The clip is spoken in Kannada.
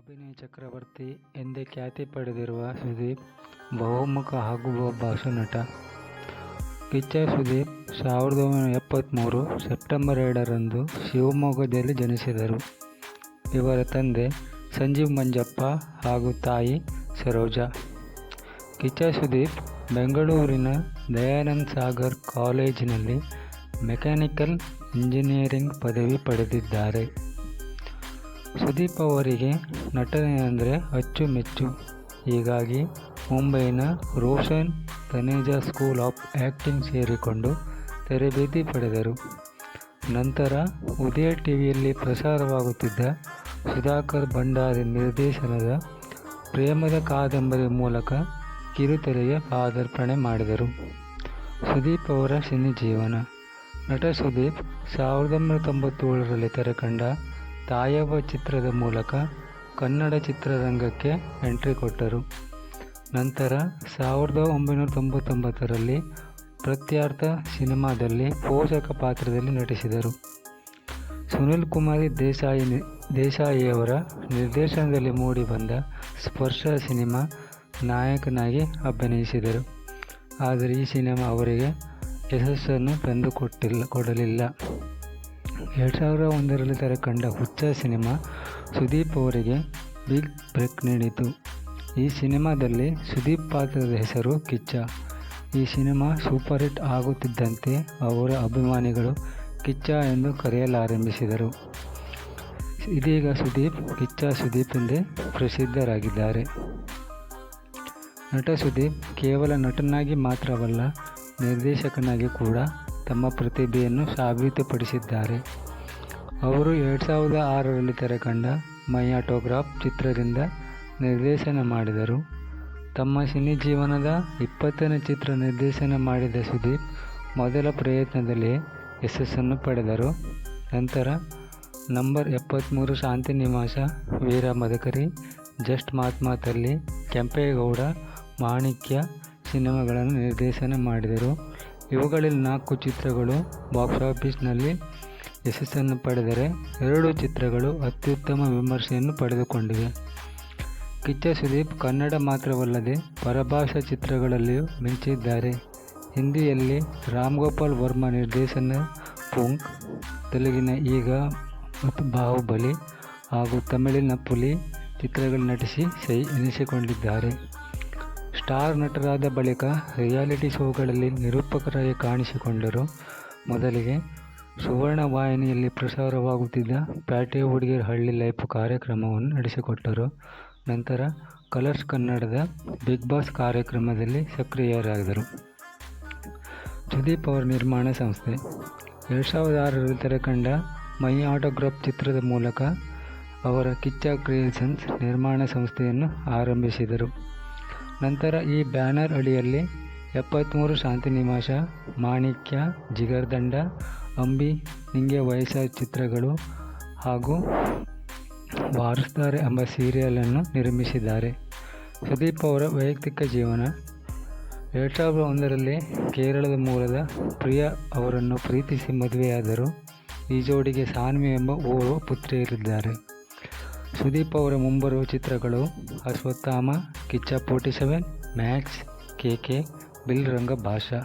ಅಭಿನಯ ಚಕ್ರವರ್ತಿ ಎಂದೇ ಖ್ಯಾತಿ ಪಡೆದಿರುವ ಸುದೀಪ್, ಬಹುಮುಖ ಹಾಗೂ ಒಬ್ಬ ನಟ. ಕಿಚ್ಚ ಸುದೀಪ್ ಸಾವಿರದ ಒಂಬೈನೂರ ಎಪ್ಪತ್ತ್ಮೂರು ಸೆಪ್ಟೆಂಬರ್ ಎರಡರಂದು ಶಿವಮೊಗ್ಗದಲ್ಲಿ ಜನಿಸಿದರು. ಇವರ ತಂದೆ ಸಂಜೀವ್ ಮಂಜಪ್ಪ ಹಾಗೂ ತಾಯಿ ಸರೋಜಾ. ಕಿಚ್ಚ ಸುದೀಪ್ ಬೆಂಗಳೂರಿನ ದಯಾನಂದ ಸಾಗರ್ ಕಾಲೇಜಿನಲ್ಲಿ ಮೆಕ್ಯಾನಿಕಲ್ ಇಂಜಿನಿಯರಿಂಗ್ ಪದವಿ ಪಡೆದಿದ್ದಾರೆ. ಸುದೀಪ್ ಅವರಿಗೆ ನಟನೆ ಅಂದರೆ ಅಚ್ಚುಮೆಚ್ಚು. ಹೀಗಾಗಿ ಮುಂಬೈನ Roshan Taneja School of Acting ಸೇರಿಕೊಂಡು ತರಬೇತಿ ಪಡೆದರು. ನಂತರ ಉದಯ ಟಿವಿಯಲ್ಲಿ ಪ್ರಸಾರವಾಗುತ್ತಿದ್ದ ಸುಧಾಕರ್ ಭಂಡಾರಿ ನಿರ್ದೇಶನದ ಪ್ರೇಮದ ಕಾದಂಬರಿ ಮೂಲಕ ಕಿರುತೆರೆಗೆ ಪಾದಾರ್ಪಣೆ ಮಾಡಿದರು. ಸುದೀಪ್ ಅವರ ಸಿನಿ ಜೀವನ ನಟ ಸುದೀಪ್ ಸಾವಿರದ ಒಂಬೈನೂರ ತೊಂಬತ್ತೇಳರಲ್ಲಿ ತೆರೆಕಂಡ ತಾಯವ್ವ ಚಿತ್ರದ ಮೂಲಕ ಕನ್ನಡ ಚಿತ್ರರಂಗಕ್ಕೆ ಎಂಟ್ರಿ ಕೊಟ್ಟರು. ನಂತರ ಸಾವಿರದ ಒಂಬೈನೂರ ತೊಂಬತ್ತೊಂಬತ್ತರಲ್ಲಿ ಪ್ರತ್ಯಾರ್ಥ ಸಿನಿಮಾದಲ್ಲಿ ಪೋಷಕ ಪಾತ್ರದಲ್ಲಿ ನಟಿಸಿದರು. ಸುನಿಲ್ ಕುಮಾರಿ ದೇಸಾಯಿ ದೇಸಾಯಿಯವರ ನಿರ್ದೇಶನದಲ್ಲಿ ಮೂಡಿಬಂದ ಸ್ಪರ್ಶ ಸಿನಿಮಾ ನಾಯಕನಾಗಿ ಅಭಿನಯಿಸಿದರು. ಆದರೆ ಈ ಸಿನಿಮಾ ಅವರಿಗೆ ಯಶಸ್ಸನ್ನು ತಂದುಕೊಟ್ಟಿಲ್ಲ, ಕೊಡಲಿಲ್ಲ. ಎರಡು ಸಾವಿರದ ಒಂದರಲ್ಲಿ ತೆರೆಕಂಡ ಹುಚ್ಚ ಸಿನಿಮಾ ಸುದೀಪ್ ಅವರಿಗೆ ಬಿಗ್ ಬ್ರೇಕ್ ನೀಡಿತು. ಈ ಸಿನಿಮಾದಲ್ಲಿ ಸುದೀಪ್ ಪಾತ್ರದ ಹೆಸರು ಕಿಚ್ಚ. ಈ ಸಿನಿಮಾ ಸೂಪರ್ ಹಿಟ್ ಆಗುತ್ತಿದ್ದಂತೆ ಅವರ ಅಭಿಮಾನಿಗಳು ಕಿಚ್ಚ ಎಂದು ಕರೆಯಲಾರಂಭಿಸಿದರು. ಇದೀಗ ಸುದೀಪ್, ಕಿಚ್ಚ ಸುದೀಪ್ ಎಂದೇ ಪ್ರಸಿದ್ಧರಾಗಿದ್ದಾರೆ. ನಟ ಸುದೀಪ್ ಕೇವಲ ನಟನಾಗಿ ಮಾತ್ರವಲ್ಲ, ನಿರ್ದೇಶಕನಾಗಿ ಕೂಡ ತಮ್ಮ ಪ್ರತಿಭೆಯನ್ನು ಸಾಬೀತುಪಡಿಸಿದ್ದಾರೆ. ಅವರು ಎರಡು ಸಾವಿರದ ಆರರಲ್ಲಿ ತೆರೆಕಂಡ ಮೈ ಆಟೋಗ್ರಾಫ್ ಚಿತ್ರದಿಂದ ನಿರ್ದೇಶನ ಮಾಡಿದರು. ತಮ್ಮ ಸಿನಿ ಜೀವನದ ಇಪ್ಪತ್ತನೇ ಚಿತ್ರ ನಿರ್ದೇಶನ ಮಾಡಿದ ಸುದೀಪ್ ಮೊದಲ ಪ್ರಯತ್ನದಲ್ಲಿ ಯಶಸ್ಸನ್ನು ಪಡೆದರು. ನಂತರ ನಂಬರ್ ಎಪ್ಪತ್ತ್ಮೂರು ಶಾಂತಿ ನಿವಾಸ, ವೀರ ಮದಕರಿ, ಜಸ್ಟ್ ಮಾತ್ಮಾತಲ್ಲಿ ಕೆಂಪೇಗೌಡ, ಮಾಣಿಕ್ಯ ಸಿನಿಮಾಗಳನ್ನು ನಿರ್ದೇಶನ ಮಾಡಿದರು. ಇವುಗಳಲ್ಲಿ ನಾಲ್ಕು ಚಿತ್ರಗಳು ಬಾಕ್ಸ್ ಆಫೀಸ್ನಲ್ಲಿ ಯಶಸ್ಸನ್ನು ಪಡೆದರೆ ಎರಡು ಚಿತ್ರಗಳು ಅತ್ಯುತ್ತಮ ವಿಮರ್ಶೆಯನ್ನು ಪಡೆದುಕೊಂಡಿವೆ. ಕಿಚ್ಚ ಸುದೀಪ್ ಕನ್ನಡ ಮಾತ್ರವಲ್ಲದೆ ಪರಭಾಷಾ ಚಿತ್ರಗಳಲ್ಲಿಯೂ ಮಿಂಚಿದ್ದಾರೆ ಹಿಂದಿಯಲ್ಲಿ ರಾಮ್ ಗೋಪಾಲ್ ವರ್ಮಾ ನಿರ್ದೇಶನ, ಪುಂಕ್, ತೆಲುಗಿನ ಈಗ ಮತ್ತು ಬಾಹುಬಲಿ ಹಾಗೂ ತಮಿಳಿನ ಪುಲಿ ಚಿತ್ರಗಳು ನಟಿಸಿ ಸೈ ಎನಿಸಿಕೊಂಡಿದ್ದಾರೆ. ಸ್ಟಾರ್ ನಟರಾದ ಬಳಿಕ ರಿಯಾಲಿಟಿ ಶೋಗಳಲ್ಲಿ ನಿರೂಪಕರಾಗಿ ಕಾಣಿಸಿಕೊಂಡರು. ಮೊದಲಿಗೆ ಸುವರ್ಣ ವಾಹಿನಿಯಲ್ಲಿ ಪ್ರಸಾರವಾಗುತ್ತಿದ್ದ ಪ್ಯಾಟೆ ಹುಡುಗಿಯರ ಹಳ್ಳಿ ಲೈಫ್ ಕಾರ್ಯಕ್ರಮವನ್ನು ನಡೆಸಿಕೊಟ್ಟರು. ನಂತರ ಕಲರ್ಸ್ ಕನ್ನಡದ ಬಿಗ್ ಬಾಸ್ ಕಾರ್ಯಕ್ರಮದಲ್ಲಿ ಸಕ್ರಿಯರಾದರು. ಸುದೀಪ್ ಅವರ ನಿರ್ಮಾಣ ಸಂಸ್ಥೆ. ಎರಡು ಸಾವಿರದ ಆರರಲ್ಲಿ ತೆರೆಕಂಡ ಮೈ ಆಟೋಗ್ರಾಫ್ ಚಿತ್ರದ ಮೂಲಕ ಅವರ ಕಿಚ್ಚ ಕ್ರಿಯೇಷನ್ಸ್ ನಿರ್ಮಾಣ ಸಂಸ್ಥೆಯನ್ನು ಆರಂಭಿಸಿದರು. ನಂತರ ಈ ಬ್ಯಾನರ್ ಅಡಿಯಲ್ಲಿ ಎಪ್ಪತ್ತ್ಮೂರು ಶಾಂತಿನಿವಾಸ ಮಾಣಿಕ್ಯ, ಜಿಗರ್ದಂಡ ಅಂಬಿ, ನಿಂಗೆ ವಯಸ್ಸಾದ ಚಿತ್ರಗಳು ಹಾಗೂ ಬಾರಿಸ್ತಾರೆ ಎಂಬ ಸೀರಿಯಲನ್ನು ನಿರ್ಮಿಸಿದ್ದಾರೆ. ಸುದೀಪ್ ಅವರ ವೈಯಕ್ತಿಕ ಜೀವನ. ಎರಡು ಸಾವಿರದ ಒಂದರಲ್ಲಿ ಕೇರಳದ ಮೂಲದ ಪ್ರಿಯಾ ಅವರನ್ನು ಪ್ರೀತಿಸಿ ಮದುವೆಯಾದರು. ಈ ಜೋಡಿಗೆ ಸಾನ್ವಿ ಎಂಬ ಓರ್ವ ಪುತ್ರಿಯರಿದ್ದಾರೆ ಸುದೀಪ್ ಅವರ ಮುಂಬರುವ ಚಿತ್ರಗಳು Ashwathama, Kichcha forty seven, Max, K K, Billa Ranga Baasha